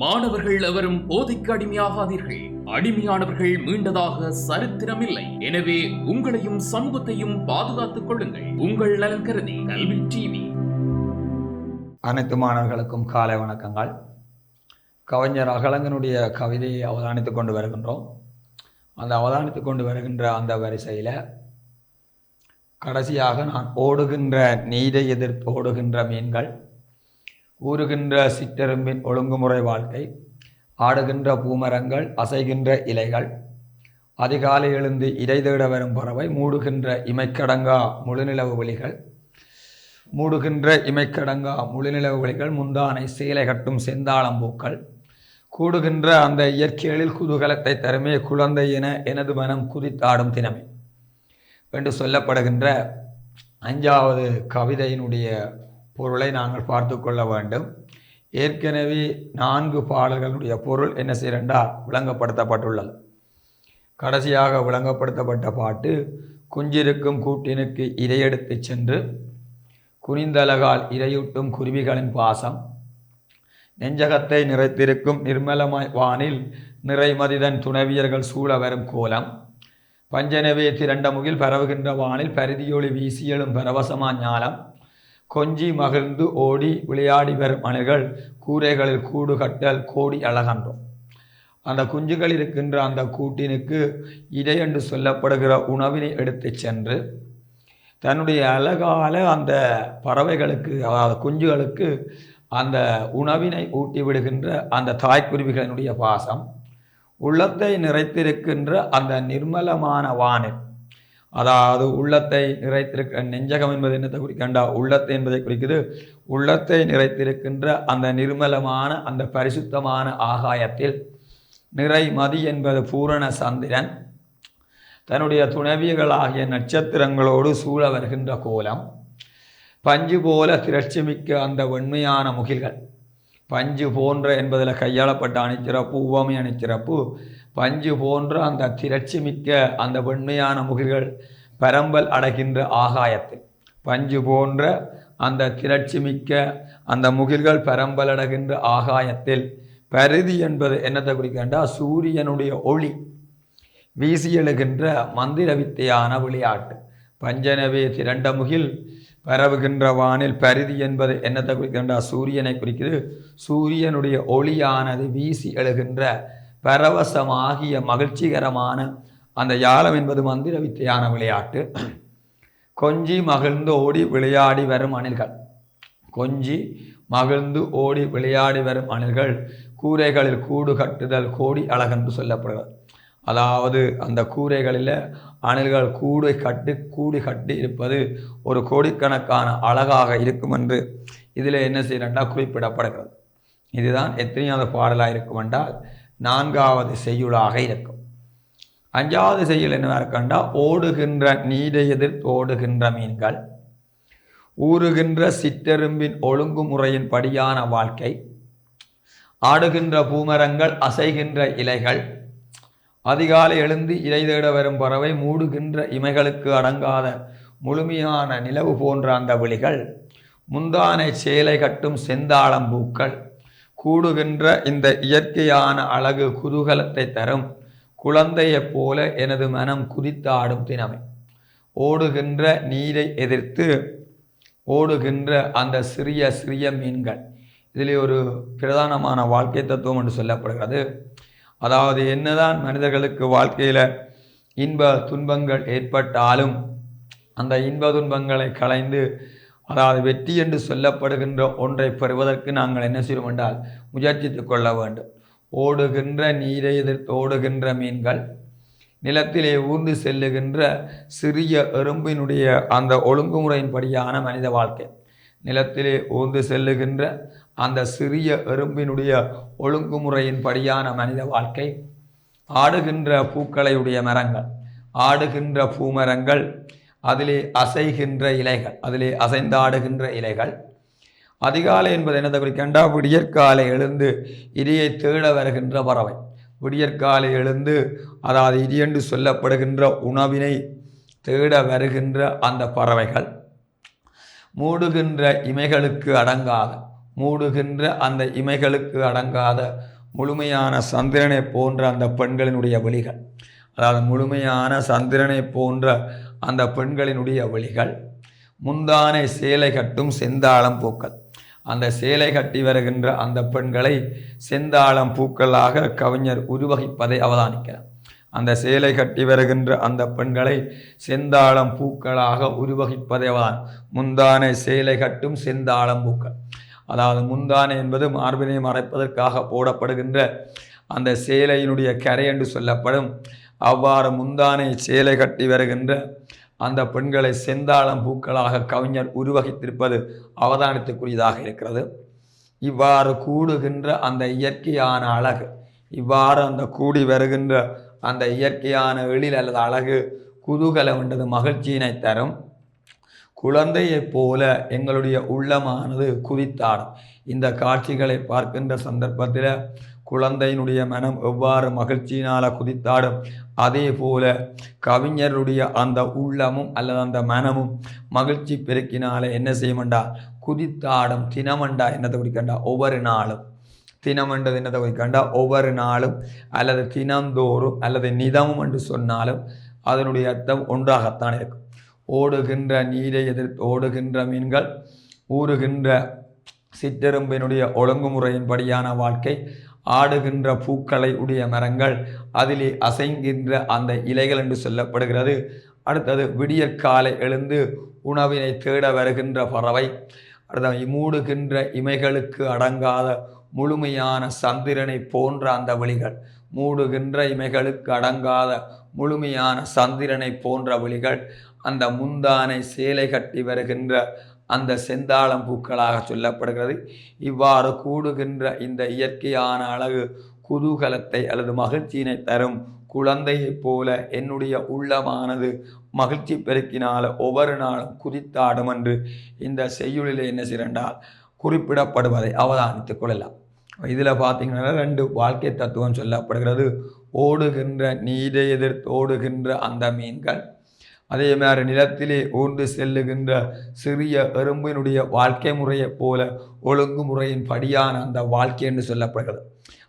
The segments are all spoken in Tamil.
மாணவர்கள் எவரும் போதைக்கு அடிமையாகாதீர்கள். அடிமையானவர்கள் மீண்டதாக சரித்திரமில்லை. எனவே உங்களையும் சமூகத்தையும் பாதுகாத்துக் கொள்ளுங்கள். உங்கள் நலன் கருதி கல்வி டிவி. அனைத்து மாணவர்களுக்கும் காலை வணக்கங்கள். கவிஞர் அகலங்கனுடைய கவிதையை அவதானித்து கொண்டு வருகின்றோம். அந்த அவதானித்து கொண்டு வருகின்ற அந்த வரிசையில் கடைசியாக நான் ஓடுகின்ற நீரை எதிர்த்து ஓடுகின்ற மீன்கள் ஊறுகின்ற சிற்றெரும்பின் ஒழுங்குமுறை வாழ்க்கை ஆடுகின்ற பூமரங்கள் அசைகின்ற இலைகள் அதிகாலை எழுந்து இறை தேட வரும் பறவை மூடுகின்ற இமைக்கடங்கா முழுநிலவு ஒளிகள் மூடுகின்ற இமைக்கடங்கா முழுநிலவு ஒளிகள் முந்தானை சீலை கட்டும் செந்தாளம்பூக்கள் கூடுகின்ற அந்த இயற்கைகளில் குதூகலத்தை தருமே குழந்தை என எனது மனம் குதித்தாடும் தினமே என்று சொல்லப்படுகின்ற அஞ்சாவது கவிதையினுடைய பொருளை நாங்கள் பார்த்து கொள்ள வேண்டும். ஏற்கனவே நான்கு பாடல்களுடைய பொருள் என்ன செய்யறண்டா? விளங்கப்படுத்தப்பட்டுள்ளது. கடைசியாக விளங்கப்படுத்தப்பட்ட பாட்டு குஞ்சிருக்கும் கூட்டினுக்கு இரையெடுத்து சென்று குனிந்தலகால் இரையூட்டும் குருவிகளின் பாசம் நெஞ்சகத்தை நிறைத்திருக்கும் நிர்மலமாய் வானில் நிறைமதிதன் துணைவியர்கள் சூழ வரும் கோலம் பஞ்சனவே திரண்ட முகில் பரவுகின்ற வானில் பரிதியொளி வீசியெழும் பரவசமா ஞாலம் கொஞ்சி மகிழ்ந்து ஓடி விளையாடி வரும் மனிதர்கள் கூரைகளில் கூடு கட்டல் கோடி அழகன்றோம். அந்த குஞ்சுகள் இருக்கின்ற அந்த கூட்டினுக்கு இடை என்று சொல்லப்படுகிற உணவினை எடுத்து சென்று தன்னுடைய அழகால அந்த பறவைகளுக்கு அதாவது குஞ்சுகளுக்கு அந்த உணவினை ஊட்டி விடுகின்ற அந்த தாய்க்குருவிகளினுடைய பாசம் உள்ளத்தை நிறைத்திருக்கின்ற அந்த நிர்மலமான வானில் அதாவது உள்ளத்தை நிறைத்திருக்க நெஞ்சகம் என்பது என்னத்தை குறிக்கண்டா உள்ளத்தை என்பதை குறிக்குது. உள்ளத்தை நிறைத்திருக்கின்ற அந்த நிர்மலமான அந்த பரிசுத்தமான ஆகாயத்தில் நிறைமதி என்பது பூரண சந்திரன். தன்னுடைய துணவியர்களாகிய நட்சத்திரங்களோடு சூழ வருகின்ற கோலம். பஞ்சு போல திரட்சிமிக்க அந்த வெண்மையான முகில்கள். பஞ்சு போன்ற என்பதில் கையாளப்பட்ட அணிச்சிறப்பு உவமை அணிச்சிறப்பு பஞ்சு போன்ற அந்த திரட்சி மிக்க அந்த வெண்மையான முகில்கள் பரம்பல் அடைகின்ற ஆகாயத்தில். பஞ்சு போன்ற அந்த திரட்சி மிக்க அந்த முகில்கள் பரம்பல் அடைகின்ற ஆகாயத்தில் பருதி என்பது என்னத்தை குறிக்கின்றா? சூரியனுடைய ஒளி வீசி எழுகின்ற மந்திர வித்தையான விளையாட்டு. பஞ்சனவே திரண்ட முகில் பரவுகின்ற வானில் பருதி என்பது என்னத்தை குறிக்கின்றா? சூரியனை குறிக்குது. சூரியனுடைய ஒளியானது வீசி எழுகின்ற பரவசமாகிய மகிழ்ச்சிகரமான அந்த யாழம் என்பது மந்திர வித்தையான விளையாட்டு. கொஞ்சி மகிழ்ந்து ஓடி விளையாடி வரும் அணில்கள். கொஞ்சி மகிழ்ந்து ஓடி விளையாடி வரும் அணில்கள் கூரைகளில் கூடு கட்டுதல் கோடி அழகென்று சொல்லப்படுகிறது. அதாவது அந்த கூரைகளில் அணில்கள் கூடு கட்டு கூடு கட்டி இருப்பது ஒரு கோடிக்கணக்கான அழகாக இருக்கும் என்று இதில் என்ன செய்யறா குறிப்பிடப்படுகிறது. இதுதான் எத்தனையாவது பாடலாக இருக்கும் என்றால் நான்காவது செய்யுளாக இருக்கும். அஞ்சாவது செய்யுள் என்னவா இருக்கண்டா ஓடுகின்ற நீரை எதிர்த்து ஓடுகின்ற மீன்கள் ஊறுகின்ற சிற்றெரும்பின் ஒழுங்குமுறையின் படியான வாழ்க்கை ஆடுகின்ற பூமரங்கள் அசைகின்ற இலைகள் அதிகாலை எழுந்து இலை தேட வரும் பறவை மூடுகின்ற இமைகளுக்கு அடங்காத முழுமையான நிலவு போன்ற அந்த விழிகள் முந்தானை சேலை கட்டும் செந்தாளம்பூக்கள் கூடுகின்ற இந்த இயற்கையான அழகு குதூகலத்தை தரும் குழந்தையைப் போல எனது மனம் குதித்தாடும் தினமே. ஓடுகின்ற நீரை எதிர்த்து ஓடுகின்ற அந்த சிறிய சிறிய மீன்கள். இதில் ஒரு பிரதானமான வாழ்க்கை தத்துவம் என்று சொல்லப்படுகிறது. அதாவது என்னதான் மனிதர்களுக்கு வாழ்க்கையில் இன்ப துன்பங்கள் ஏற்பட்டாலும் அந்த இன்ப துன்பங்களை களைந்து அதாவது வெற்றி என்று சொல்லப்படுகின்ற ஒன்றை பெறுவதற்கு நாங்கள் என்ன செய்வோம் என்றால் முயற்சித்து கொள்ள வேண்டும். ஓடுகின்ற நீரை எதிர்த்து ஓடுகின்ற மீன்கள் நிலத்திலே ஊர்ந்து செல்லுகின்ற சிறிய எறும்பினுடைய அந்த ஒழுங்குமுறையின்படியான மனித வாழ்க்கை. நிலத்திலே ஊர்ந்து செல்லுகின்ற அந்த சிறிய எறும்பினுடைய ஒழுங்குமுறையின்படியான மனித வாழ்க்கை. ஆடுகின்ற பூக்களையுடைய மரங்கள் ஆடுகின்ற பூமரங்கள் அதிலே அசைகின்ற இலைகள் அதிலே அசைந்தாடுகின்ற இலைகள். அதிகாலை என்பது என்னதை? குறிக்கண்டா விடியற்காலை எழுந்து இரியை தேட வருகின்ற பறவை. விடியற்காலை எழுந்து அதாவது இரியென்று சொல்லப்படுகின்ற உணவினை தேட வருகின்ற அந்த பறவைகள். மூடுகின்ற இமைகளுக்கு அடங்காத மூடுகின்ற அந்த இமைகளுக்கு அடங்காத முழுமையான சந்திரனை போன்ற அந்த பெண்களினுடைய வழிகள் அதாவது முழுமையான சந்திரனை போன்ற அந்த பெண்களினுடைய வழிகள் முந்தானை சேலை கட்டும் செந்தாளம் பூக்கள். அந்த சேலை கட்டி வருகின்ற அந்த பெண்களை செந்தாளம் பூக்களாக கவிஞர் உருவகிப்பதை அவதானிக்கலாம் அந்த சேலை கட்டி வருகின்ற அந்த பெண்களை செந்தாளம் பூக்களாக உருவகிப்பதை அவதான் முந்தானை சேலை கட்டும் செந்தாளம் பூக்கள். அதாவது முந்தானை என்பது மார்பினை மறைப்பதற்காக போடப்படுகின்ற அந்த சேலையினுடைய கரை என்று சொல்லப்படும் அவ்வாறு முந்தானை சேலை கட்டி வருகின்ற அந்த பெண்களை செந்தாளம் பூக்களாக கவிஞர் உருவகித்திருப்பது அவதானத்துக்குரியதாக இருக்கிறது. இவ்வாறு கூடுகின்ற அந்த இயற்கையான அழகு இவ்வாறு அந்த கூடி வருகின்ற அந்த இயற்கையான எழில் அல்லது அழகு குதூகலம் என்றது மகிழ்ச்சியினை தரும். குழந்தையைப் போல எங்களுடைய உள்ளமானது குதித்தாடும். இந்த காட்சிகளை பார்க்கின்ற சந்தர்ப்பத்தில் குழந்தையினுடைய மனம் எவ்வாறு மகிழ்ச்சியினால் குதித்தாடும் அதே போல கவிஞருடைய அந்த உள்ளமும் அல்லது அந்த மனமும் மகிழ்ச்சி பெருக்கினால என்ன செய்யமண்டா? குதித்தாடும் தினமண்டா என்னத்தை குறிக்கண்டா? ஒவ்வொரு நாளும். தினம்ன்றது என்னத்தை குறிக்கண்டா? ஒவ்வொரு நாளும் அல்லது தினந்தோறும் அல்லது நிதமும் என்று சொன்னாலும் அதனுடைய அர்த்தம் ஒன்றாகத்தான் இருக்கும். ஓடுகின்ற நீரை எதிர்த்து ஓடுகின்ற மீன்கள் ஊறுகின்ற சிற்றெரும்பினுடைய ஒழுங்குமுறையின்படியான வாழ்க்கை ஆடுகின்ற பூக்களை உடைய மரங்கள் அதிலே அசைங்கின்ற அந்த இலைகள் என்று சொல்லப்படுகிறது. அடுத்தது விடியற்காலை எழுந்து உணவினை தேட வருகின்ற பறவை. அடுத்த மூடுகின்ற இமைகளுக்கு அடங்காத முழுமையான சந்திரனை போன்ற அந்த விழிகள். மூடுகின்ற இமைகளுக்கு அடங்காத முழுமையான சந்திரனை போன்ற விழிகள். அந்த முந்தானை சேலை கட்டி வருகின்ற அந்த செந்தாளம் பூக்களாக சொல்லப்படுகிறது. இவ்வாறு கூடுகின்ற இந்த இயற்கையான அழகு குதூகலத்தை அல்லது மகிழ்ச்சியினை தரும் குழந்தையைப் போல என்னுடைய உள்ளமானது மகிழ்ச்சி பெருக்கினால் ஒவ்வொரு நாளும் குதித்தாடும் என்று இந்த செய்யுளில் என்ன சிறண்டால் குறிப்பிடப்படுவதை அவதானித்துக் கொள்ளலாம். இதில் பார்த்தீங்கன்னா ரெண்டு வாழ்க்கை தத்துவம் சொல்லப்படுகிறது. ஓடுகின்ற நீரை எதிர்த்து ஓடுகின்ற அந்த மீன்கள் அதே மாதிரி நிலத்திலே ஊர்ந்து செல்லுகின்ற சிறிய எறும்பினுடைய வாழ்க்கை முறையைப் போல ஒழுங்குமுறையின் படியான அந்த வாழ்க்கை என்று சொல்லப்படுகிறது.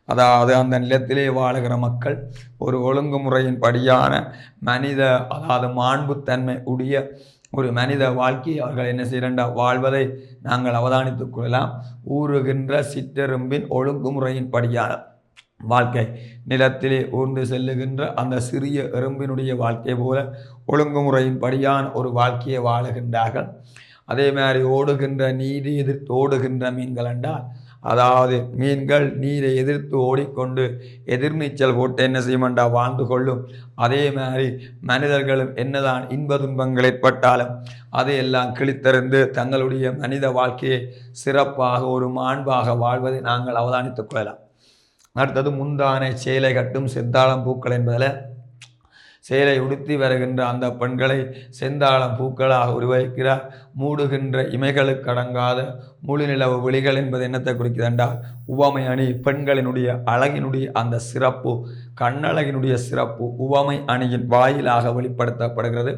அதாவது அந்த நிலத்திலே வாழுகிற மக்கள் ஒரு ஒழுங்குமுறையின் படியான மனித அதாவது மாண்புத்தன்மை உடைய ஒரு மனித வாழ்க்கையை அவர்கள் என்ன செய்யறா வாழ்வதை நாங்கள் அவதானித்துக் கொள்ளலாம். ஊறுகின்ற சிற்றெரும்பின் ஒழுங்குமுறையின் படியான வாழ்க்கை நிலத்திலே ஊர்ந்து செல்லுகின்ற அந்த சிறிய எறும்பினுடைய வாழ்க்கை போல ஒழுங்குமுறையின் படியான ஒரு வாழ்க்கையை வாழுகின்றார்கள். அதே மாதிரி ஓடுகின்ற நீதி எதிர்த்து ஓடுகின்ற மீன்கள் என்றால் அதாவது மீன்கள் நீரை எதிர்த்து ஓடிக்கொண்டு எதிர்நீச்சல் போட்டு என்ன செய்யமாண்டா வாழ்ந்து கொள்ளும். அதே மாதிரி மனிதர்களும் என்னதான் இன்ப துன்பங்கள் ஏற்பட்டாலும் அதையெல்லாம் கிழித்தறிந்து தங்களுடைய மனித வாழ்க்கையை சிறப்பாக ஒரு மாண்பாக வாழ்வதை நாங்கள் அவதானித்துக் கொள்ளலாம். அடுத்தது முந்தானை சேலை கட்டும் சித்தாளம் பூக்கள் என்பதில் சேலை உடுத்தி வருகின்ற அந்த பெண்களை செந்தாளம் பூக்களாக உருவகிக்கிறார். மூடுகின்ற இமைகளுக்கு அடங்காத முழு நிலவு விழிகள் என்பது என்னத்தை குறிக்கிறதென்றால் உவமை அணி பெண்களினுடைய அழகினுடைய அந்த சிறப்பு கண்ணழகினுடைய சிறப்பு உவமை அணியின் வாயிலாக வெளிப்படுத்தப்படுகிறது.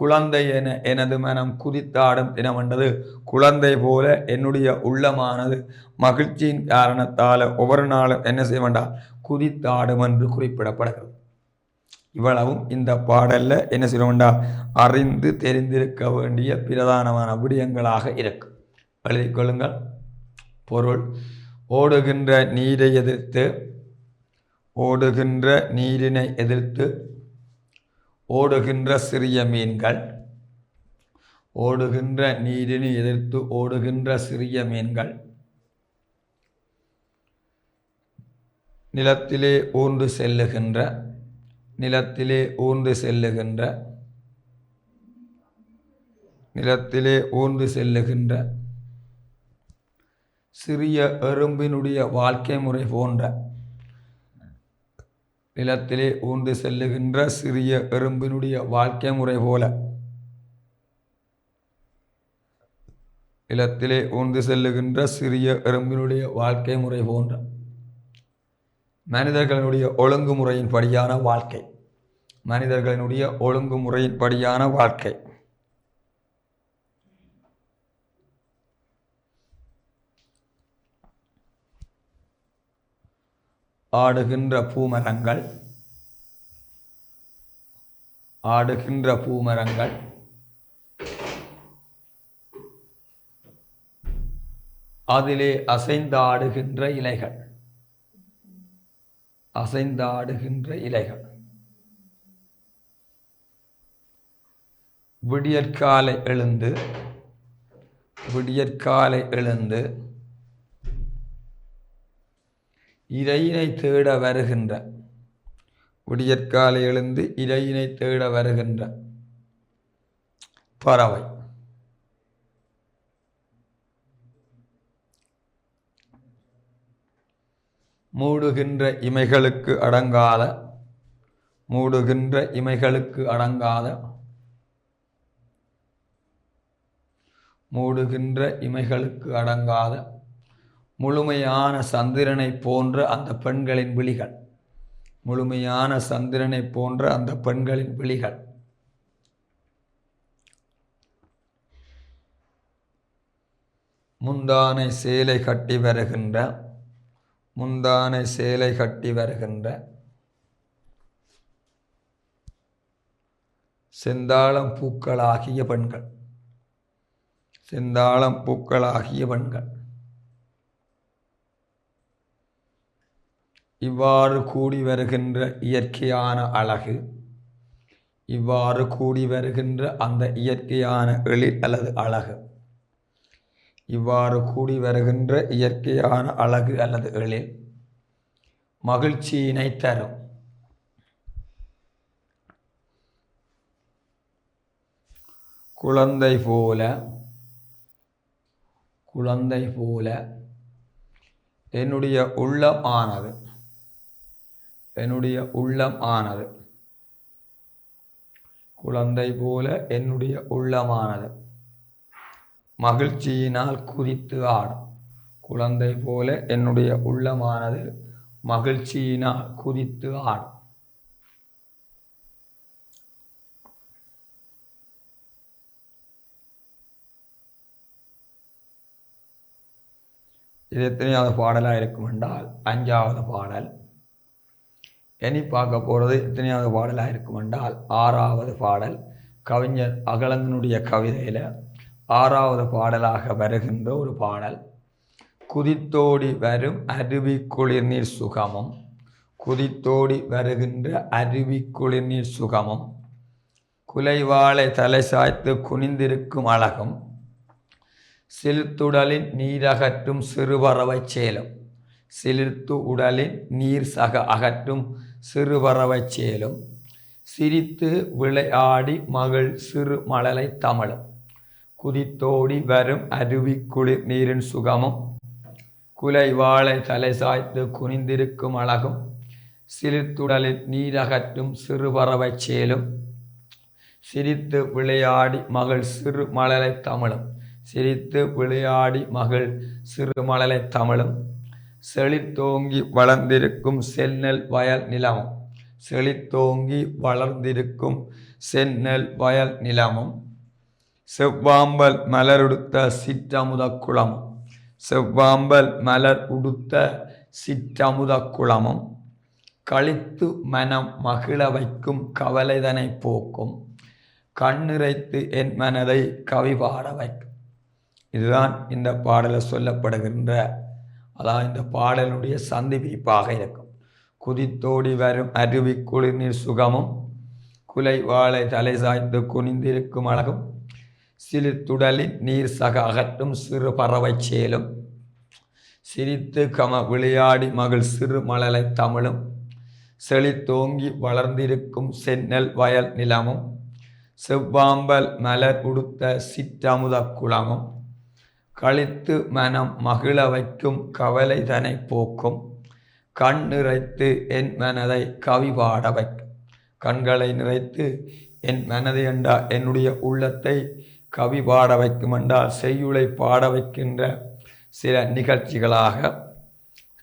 குழந்தை என எனது மனம் குதித்தாடும் தினமண்டது குழந்தை போல என்னுடைய உள்ளமானது மகிழ்ச்சியின் காரணத்தால் ஒவ்வொரு நாளும் என்ன செய்ய வேண்டாம் குதித்தாடும் என்று குறிப்பிடப்படுகிறது. இவ்வளவும் இந்த பாடலில் என்ன செய்ய அறிந்து தெரிந்திருக்க வேண்டிய பிரதானமான விடயங்களாக இருக்கும் எழுதிக் கொள்ளுங்கள். பொருள். ஓடுகின்ற நீரை எதிர்த்து ஓடுகின்ற நீரினை எதிர்த்து ஓடுகின்ற சிறிய மீன்கள் ஓடுகின்ற நீரினை எதிர்த்து ஓடுகின்ற சிறிய மீன்கள். நிலத்திலே ஊர்ந்து செல்லுகின்ற நிலத்திலே ஊர்ந்து செல்லுகின்ற நிலத்திலே ஊர்ந்து செல்லுகின்ற சிறிய எறும்பினுடைய வாழ்க்கை முறை போன்ற நிலத்திலே ஊர்ந்து செல்லுகின்ற சிறிய எறும்பினுடைய வாழ்க்கை முறை போல நிலத்திலே ஊர்ந்து செல்லுகின்ற சிறிய எறும்பினுடைய வாழ்க்கை முறை போன்ற மனிதர்களினுடைய ஒழுங்குமுறையின் படியான வாழ்க்கை. மனிதர்களினுடைய ஒழுங்குமுறையின் படியான வாழ்க்கை. ஆடுகின்ற பூமரங்கள். ஆடுகின்ற பூமரங்கள். அதிலே அசைந்து ஆடுகின்ற இலைகள். அசைந்தாடுகின்ற இலைகள். விடியற்காலை எழுந்து விடியற்காலை எழுந்து இறையினை தேட வருகின்ற விடியற்காலை எழுந்து இறையினை தேட வருகின்ற பறவை. மூடுகின்ற இமைகளுக்கு அடங்காத மூடுகின்ற இமைகளுக்கு அடங்காத மூடுகின்ற இமைகளுக்கு அடங்காத முழுமையான சந்திரனை போன்ற அந்த பெண்களின் விழிகள். முழுமையான சந்திரனை போன்ற அந்த பெண்களின் விழிகள். முந்தானை சேலை கட்டி வருகின்ற முந்தானை சேலை கட்டி வருகின்ற செந்தாளம் பூக்களாகிய பெண்கள். செந்தாளம் பூக்களாகிய பெண்கள். இவ்வாறு கூடி வருகின்ற இயற்கையான அழகு இவ்வாறு கூடி வருகின்ற அந்த இயற்கையான எழில் அல்லது அழகு. இவ்வாறு கூடி வருகின்ற இயற்கையான அழகு அல்லது எழில் மகிழ்ச்சியினை தரும். குழந்தை போல குழந்தை போல என்னுடைய உள்ளம் ஆனது என்னுடைய உள்ளம் ஆனது. குழந்தை போல என்னுடைய உள்ளமானது மகிழ்ச்சியினால் குதித்து ஆடும் குழந்தை போல என்னுடைய உள்ளமானது மகிழ்ச்சியினால் குதித்து ஆடும் இது எத்தனையாவது பாடலாக இருக்கும் என்றால் அஞ்சாவது பாடல். இனி பார்க்க போகிறது எத்தனையாவது பாடலாக இருக்கும் என்றால் ஆறாவது பாடல். கவிஞர் அகலந்தனுடைய கவிதையில் ஆறாவது பாடலாக வருகின்ற ஒரு பாடல். குதித்தோடி வரும் அருவி குளிர்நீர் சுகமும். குதித்தோடி வருகின்ற அருவி குளிர்நீர் சுகமும். குலைவாளை தலை சாய்த்து குனிந்திருக்கும் அழகும். சிலிர்த்துடலின் நீரகற்றும் சிறுபறவை சேலும். சிலிர்த்து உடலின் நீர் சக அகற்றும் சிறுபறவை சேலும். சிரித்து விளையாடி மகள் சிறு மழலை தமிழும். குதித்தோடி வரும் அருவி குளிர் நீரின் சுகமும். குலை வாழை தலை சாய்த்து குனிந்திருக்கும் அழகும். சிலிர்த்துடலில் நீரகற்றும் சிறுபறவை சேலும். சிரித்து விளையாடி மகள் சிறு மழலை தமிழும். சிரித்து விளையாடி மகள் சிறு மழலை தமிழும். செழித்தோங்கி வளர்ந்திருக்கும் செந்நெல் வயல் நிலமும். செழித்தோங்கி வளர்ந்திருக்கும் செந்நெல் வயல் நிலமும். செவ்வாம்பல் மலருடுத்த சிற்றமுத குளமும் செவ்வாம்பல் மலர் உடுத்த சிற்றமுத குளமும் கழித்து மனம் மகிழ வைக்கும் கவலைதனை போக்கும். கண்ணிறைத்து என் மனதை கவி பாட வைக்கும். இதுதான் இந்த பாடலில் சொல்லப்படுகின்ற அதாவது இந்த பாடலுடைய சந்திப்பிப்பாக இருக்கும். குதித்தோடி வரும் அருவி குளிர்நீர் சுகமும் குலை வாழை தலை சாய்ந்து குனிந்திருக்கும் அழகும். சிலித்துடலின் நீர் சக அகற்றும் சிறு பறவை சேலும். சிரித்து கம விளையாடி மகள் சிறு மலலை தமிழும். செழித்தோங்கி வளர்ந்திருக்கும் செந்நெல் வயல் நிலமும். செவ்வாம்பல் மலர் உடுத்த சிற்றமுத குளமும். கழித்து மனம் மகிழ வைக்கும் கவலை தனை போக்கும். கண் நிறைத்து என் மனதை கவி பாட வைக்கும் கண்களை நிறைத்து என் மனதை என்றா என்னுடைய உள்ளத்தை கவி பாட வைக்கும் என்றால் செய்யுளை பாட வைக்கின்ற சில நிகழ்ச்சிகளாக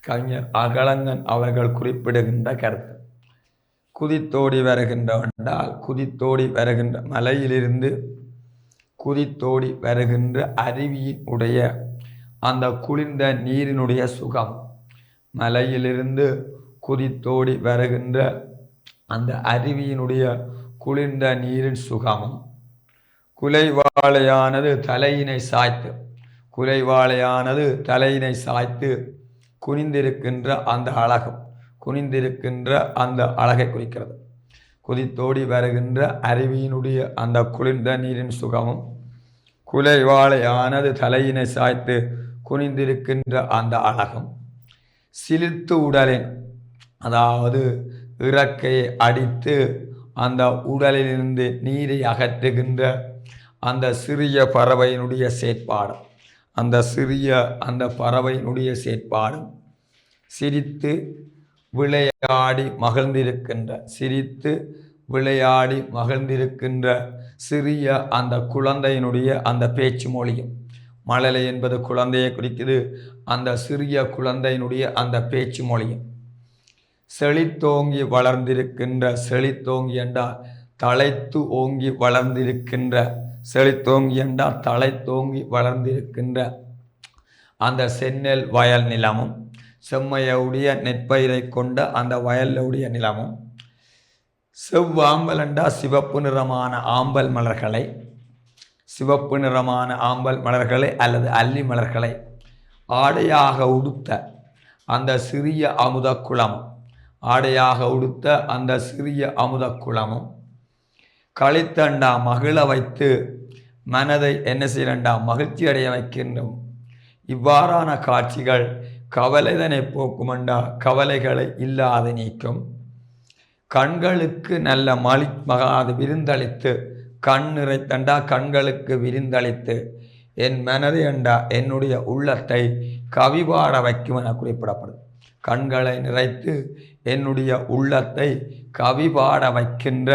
கவிஞர் அகலங்கன் அவர்கள் குறிப்பிடுகின்ற கருத்து. குதித்தோடி வருகின்றவென்றால் குதித்தோடி வருகின்ற மலையிலிருந்து குதித்தோடி வருகின்ற அருவியின் உடைய அந்த குளிர்ந்த நீரினுடைய சுகம் மலையிலிருந்து குதித்தோடி வருகின்ற அந்த அருவியினுடைய குளிர்ந்த நீரின் சுகமும் குலைவாழையானது தலையினை சாய்த்து குலைவாழையானது தலையினை சாய்த்து குனிந்திருக்கின்ற அந்த அழகம் குனிந்திருக்கின்ற அந்த அழகை குறிக்கிறது. குதித்தோடி வருகின்ற அருவியினுடைய அந்த குளிர்ந்த நீரின் சுகமும் குலைவாழையானது தலையினை சாய்த்து குனிந்திருக்கின்ற அந்த அழகும். சிலிர்த்து உடலின் அதாவது இறக்கையை அடித்து அந்த உடலிலிருந்து நீரை அகற்றுகின்ற அந்த சிறிய பறவையினுடைய செயற்பாடும். அந்த சிறிய அந்த பறவையினுடைய செயற்பாடும் சிரித்து விளையாடி மகிழ்ந்திருக்கின்ற சிரித்து விளையாடி மகிழ்ந்திருக்கின்ற சிறிய அந்த குழந்தையினுடைய அந்த பேச்சு மொழியும். மழலை என்பது குழந்தையை குறிக்குது அந்த சிறிய குழந்தையினுடைய அந்த பேச்சு மொழியும். செழித்தோங்கி வளர்ந்திருக்கின்ற செழித்தோங்கி என்றால் தலைத்து ஓங்கி வளர்ந்திருக்கின்ற செழித்தோங்கி என்றால் தலை தோங்கி வளர்ந்திருக்கின்ற அந்த செந்நெல் வயல் நிலமும் செம்மையுடைய நெற்பயிரை கொண்ட அந்த வயலுடைய நிலமும் செவ்வாம்பல் என்றால் சிவப்பு நிறமான ஆம்பல் மலர்களை சிவப்பு நிறமான ஆம்பல் மலர்களை அல்லது அல்லி மலர்களை ஆடையாக உடுத்த அந்த சிறிய அமுத குளமும் ஆடையாக உடுத்த அந்த சிறிய அமுத குளமும் களித்தண்டா மகிழ வைத்து மனதை என்ன செய்யண்டா மகிழ்ச்சி அடைய வைக்கின்றோம். இவ்வாறான காட்சிகள் கவலைதனை போக்குமண்டா? கவலைகளை இல்லாது நீக்கும். கண்களுக்கு நல்ல மலி மகாது விருந்தளித்து கண் நிறைத்தண்டா? கண்களுக்கு விருந்தளித்து என் மனதை அண்டா? என்னுடைய உள்ளத்தை கவிபாட வைக்கும் என குறிப்பிடப்படும் கண்களை நிறைத்து என்னுடைய உள்ளத்தை கவிபாட வைக்கின்ற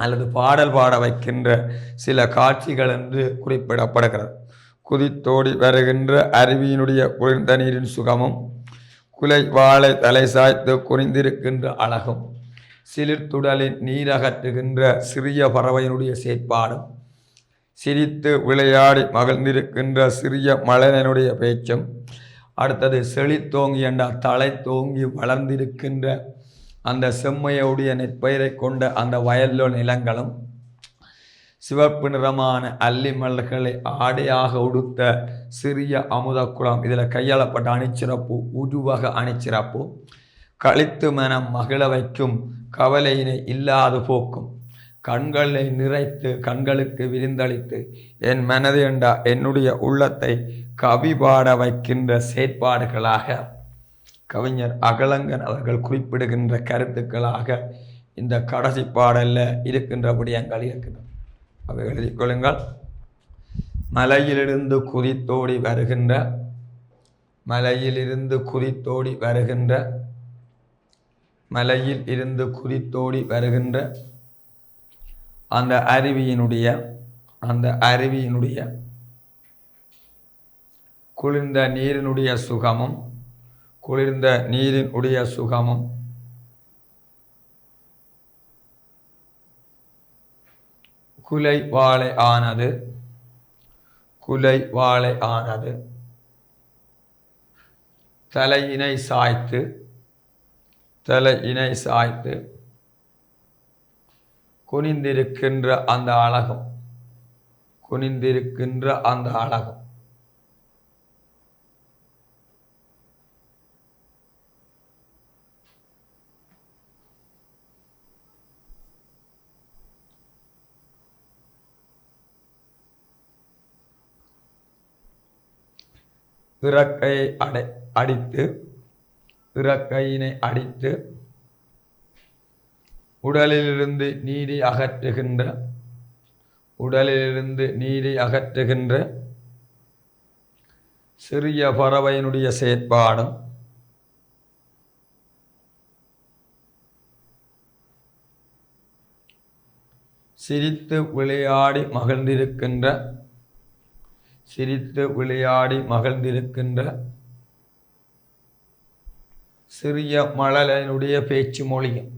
அல்லது பாடல் பாட வைக்கின்ற சில காட்சிகள் என்று குறிப்பிடப்படுகிறது. குதித்தோடி வருகின்ற அருவியினுடைய குளிர்ந்த நீரின் சுகமும் குலை வாழை தலை சாய்த்து குனிந்திருக்கின்ற அழகும் சிலிர்த்துடலின் நீரகற்றுகின்ற சிறிய பறவையினுடைய செயற்பாடும் சிரித்து விளையாடி மகிழ்ந்திருக்கின்ற சிறிய மலனனுடைய பேச்சும் அடுத்தது செழித்தோங்கி என்ற தலை தோங்கி வளர்ந்திருக்கின்ற அந்த செம்மையுடைய நெற்பயிரை கொண்ட அந்த வயலோ நிலங்களும் சிவப்பு நிறமான அல்லி மலர்களை ஆடையாக உடுத்த சிறிய அமுத குளம். இதில் கையாளப்பட்ட அணிச்சிறப்பு உருவக அணிச்சிறப்பு. கழித்து மனம் மகிழ வைக்கும் கவலையினை இல்லாது போக்கும். கண்களை நிறைத்து கண்களுக்கு விருந்தளித்து என் மனது என்றா என்னுடைய உள்ளத்தை கவி பாட வைக்கின்ற செயற்பாடுகளாக கவிஞர் அகலங்கன் அவர்கள் குறிப்பிடுகின்ற கருத்துக்களாக இந்த கடைசி பாடலில் இருக்கின்ற விடயங்கள் இருக்கின்றன அவை எழுதி கொள்ளுங்கள். மலையிலிருந்து குதித்தோடி வருகின்ற மலையிலிருந்து குதித்தோடி வருகின்ற மலையில் இருந்து குதித்தோடி வருகின்ற அந்த அருவியினுடைய அந்த அருவியினுடைய குளிர்ந்த நீரினுடைய சுகமும் குளிர்ந்த நீரின் உடைய சுகமும். குலை வாழை ஆனது குலை வாழை ஆனது. தலையினை சாய்த்து தலையினை சாய்த்து குனிந்திருக்கின்ற அந்த அழகும் குனிந்திருக்கின்ற அந்த அழகும். இறக்கையை அடை அடித்து இறக்கையினை அடித்து உடலிலிருந்து நீரை அகற்றுகின்ற உடலிலிருந்து நீரை அகற்றுகின்ற சிறிய பறவையினுடைய செயற்பாடும் சிரித்து விளையாடி மகிழ்ந்திருக்கின்ற சிரித்து விளையாடி மகிழ்ந்திருக்கின்ற சிறிய மழலையினுடைய பேச்சு மொழியும்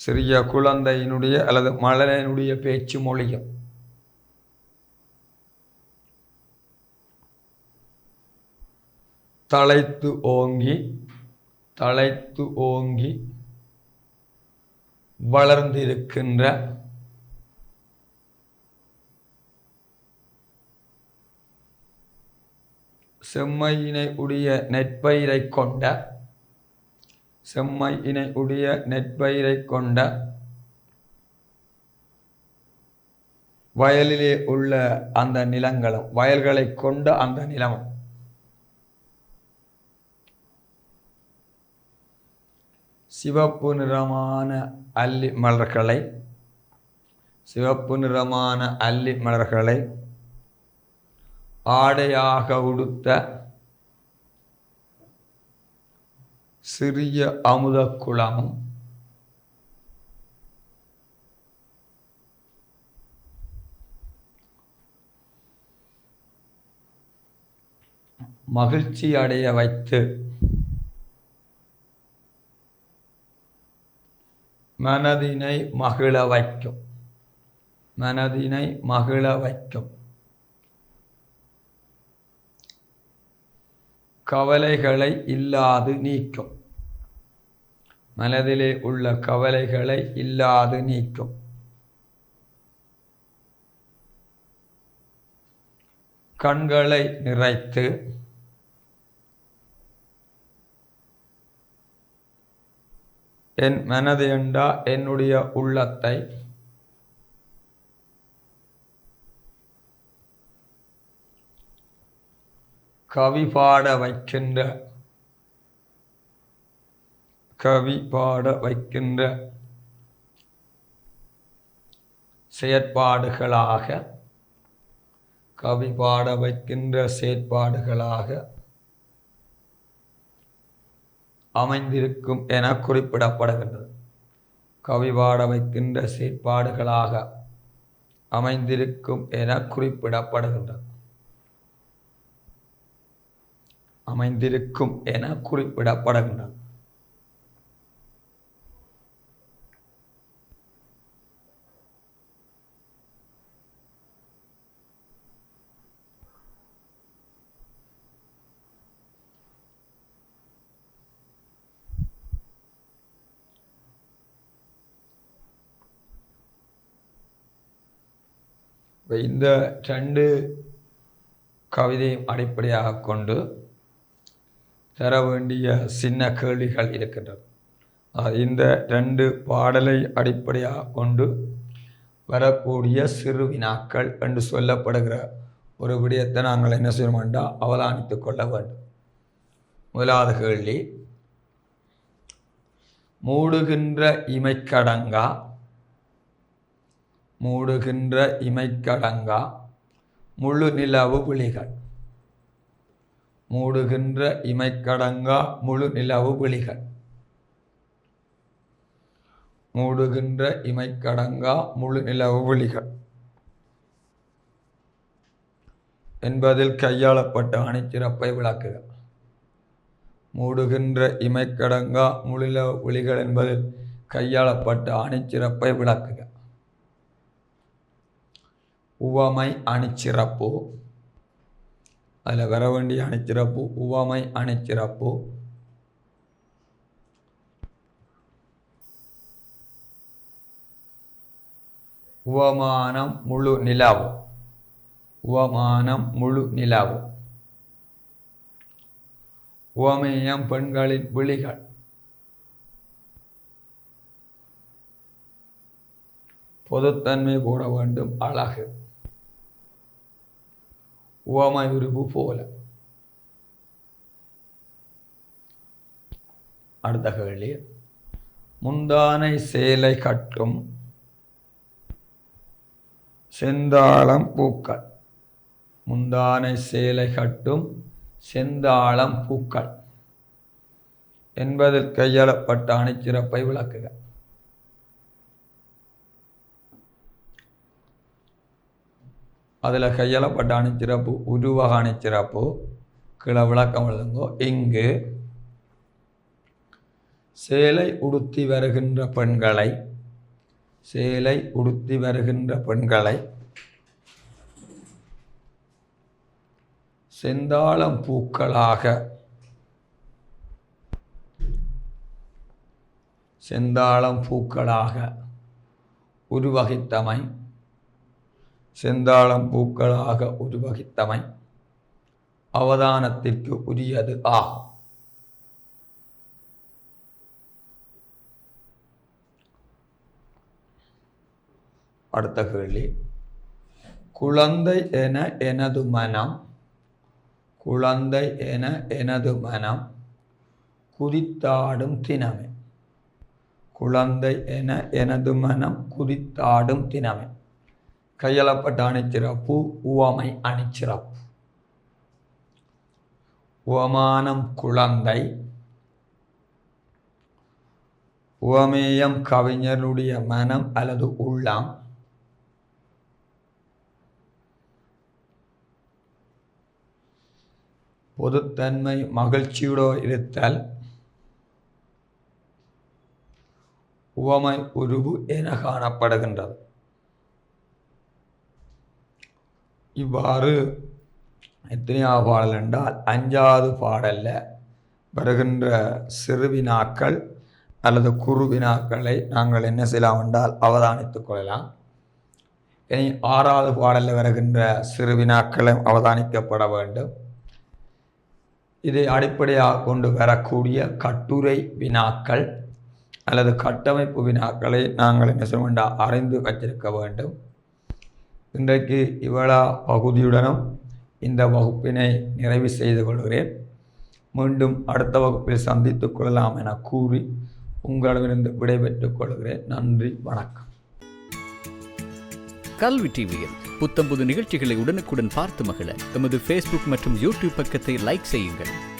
சிறிய குழந்தையினுடைய அல்லது மழலையினுடைய பேச்சு மொழியும். தலைத்து ஓங்கி தலைத்து ஓங்கி வளர்ந்திருக்கின்ற செம்மையினை உடைய நெற்பயிரை கொண்ட செம்மையினை உடைய நெற்பயிரை கொண்ட வயலிலே உள்ள அந்த நிலங்களும் வயல்களை கொண்ட அந்த நிலமும். சிவப்பு நிறமான அல்லி மலர்களை சிவப்பு நிறமான அல்லி மலர்களை ஆடையாக உடுத்த சிறிய அமுத குளமும் மகிழ்ச்சி அடைய வைத்து மனதினை மகிழ வைக்கும். மனதினை மகிழ வைக்கும். கவலைகளை இல்லாது நீக்கும். மனதிலே உள்ள கவலைகளை இல்லாது நீக்கும். கண்களை நிறைத்து என் மனது என்றா என்னுடைய உள்ளத்தை கவி பாட வைக்கின்ற கவி பாட வைக்கின்ற செயற்பாடுகளாக கவி பாட வைக்கின்ற செயற்பாடுகளாக அமைந்திருக்கும் என குறிப்பிடப்படுகின்றது. கவி பாட வைக்கின்ற செயற்பாடுகளாக அமைந்திருக்கும் என குறிப்பிடப்படுகின்றது. அமைந்திருக்கும் என குறிப்பிடப்படுகின்றது இந்த ரெண்டு கவிதையும் அடிப்படையாக கொண்டு தர வேண்டிய சின்ன கேள்விகள் இருக்கின்றது இந்த ரெண்டு பாடலை அடிப்படையாக கொண்டு வரக்கூடிய சிறு வினாக்கள் என்று சொல்லப்படுகிற ஒரு விடயத்தை நாங்கள் என்ன செய்ய வேண்டாம் அவதானித்துக் கொள்ள வேண்டும். முதலாவது கேள்வி மூடுகின்ற இமைக்கடங்கா மூடுகின்ற இமைக்கடங்கா முழு நிலவு விழிகள். மூடுகின்ற இமைக்கடங்கா முழு நிலவு விழிகள் மூடுகின்ற இமைக்கடங்கா முழு நிலவு விழிகள் என்பதில் கையாளப்பட்ட அணிச்சிறப்பை விளக்குக. மூடுகின்ற இமைக்கடங்கா முழுல ஒளிகள் என்பதில் கையாளப்பட்ட அணிச்சிறப்பை விளக்குக. உவமை அணிச்சிறப்பு அதில் வர வேண்டிய அணிச்சிறப்பு உவமை அணிச்சிறப்பு உவமானம் முழு நிலாவு உவமானம் முழு நிலாவு உவமேயம் பெண்களின் விழிகள். பொதுத்தன்மை கூட வேண்டும் அழகு. உவமை உருவு போல அடுத்த கேள்வி முந்தானை சேலை கட்டும் செந்தாளம் பூக்கள் முந்தானை சேலை கட்டும் செந்தாளம் பூக்கள் என்பதில் கையாளப்பட்ட அணிச்சிறப்பை விளக்குக அதில் கையளப்பட்ட அணிச்சிறப்பு உருவக அணிச்சிறப்பு கிள விளக்கம் எழுதுங்கோ இங்கு சேலை உடுத்தி வருகின்ற பெண்களை சேலை உடுத்தி வருகின்ற பெண்களை செந்தாளம் பூக்களாக செந்தாளம் பூக்களாக உருவகித்தமை செந்தாளம் பூக்களாக உருவகித்தமை. அவதானத்திற்கு உரியது ஆகும். அடுத்த கேள்வி. குழந்தை என எனது மனம் குழந்தை என எனது மனம் குதித்தாடும் தினமே. குழந்தை என எனது மனம் குதித்தாடும் தினமே. கையளப்பட்ட அணிச்சிறப்பு உவமை அணிச்சிறப்பு. உவமானம் குழந்தை. உவமேயம் கவிஞருடைய மனம் அல்லது உள்ளம். பொதுத்தன்மை மகிழ்ச்சியுடோ இருத்தல். உவமை உருவு என காணப்படுகின்றது. இவ்வாறு எத்தனையாவது பாடல் என்றால் அஞ்சாவது பாடலில் வருகின்ற சிறுவினாக்கள் அல்லது குறுவினாக்களை நாங்கள் என்ன செய்யலாம் என்றால் அவதானித்துக் கொள்ளலாம். இனி ஆறாவது பாடலில் வருகின்ற சிறுவினாக்களை அவதானிக்கப்பட வேண்டும். இதை அடிப்படையாக கொண்டு வரக்கூடிய கட்டுரை வினாக்கள் அல்லது கட்டமைப்பு வினாக்களை நாங்கள் என்ன செய்ய வேண்டாம் அறிந்து வச்சிருக்க வேண்டும். இன்றைக்கு இவ்வளா பகுதியுடனும் இந்த வகுப்பினை நிறைவு செய்து கொள்கிறேன். மீண்டும் அடுத்த வகுப்பில் சந்தித்துக் கொள்ளலாம் என கூறி உங்களிடமிருந்து விடைபெற்றுக் கொள்கிறேன். நன்றி வணக்கம். கல்வி டிவியில் புத்தம்புது நிகழ்ச்சிகளை உடனுக்குடன் பார்த்து மகிழ எமது ஃபேஸ்புக் மற்றும் யூடியூப் பக்கத்தை லைக் செய்யுங்கள்.